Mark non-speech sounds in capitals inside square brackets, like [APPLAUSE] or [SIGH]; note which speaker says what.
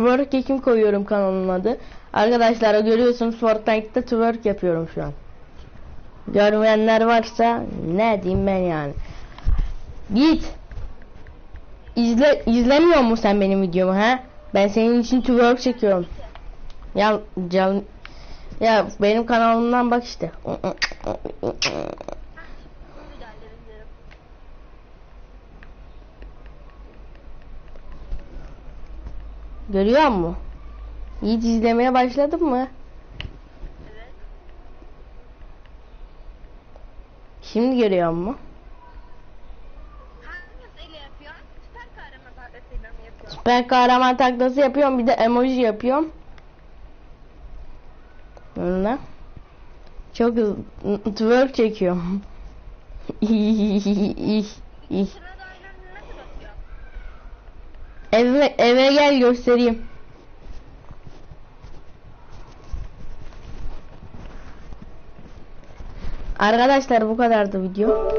Speaker 1: Twerk Ekim koyuyorum kanalımın adı. Arkadaşlar görüyorsunuz Fortnite'da twerk yapıyorum şu an. Görmeyenler varsa ne diyeyim ben yani. Git. İzle izlemiyor mu sen benim videomu ha? Ben senin için twerk çekiyorum. Ya can ya benim kanalımdan bak işte. Görüyor musun? Yiğit izlemeye başladın mı?
Speaker 2: Evet.
Speaker 1: Şimdi görüyor musun?
Speaker 2: Süper kahraman
Speaker 1: taklası yapıyorum bir de emoji yapıyorum. Onunla. Çok hızlı twerk çekiyorum. [LAUGHS] eve, eve gel göstereyim. Arkadaşlar bu kadardı video.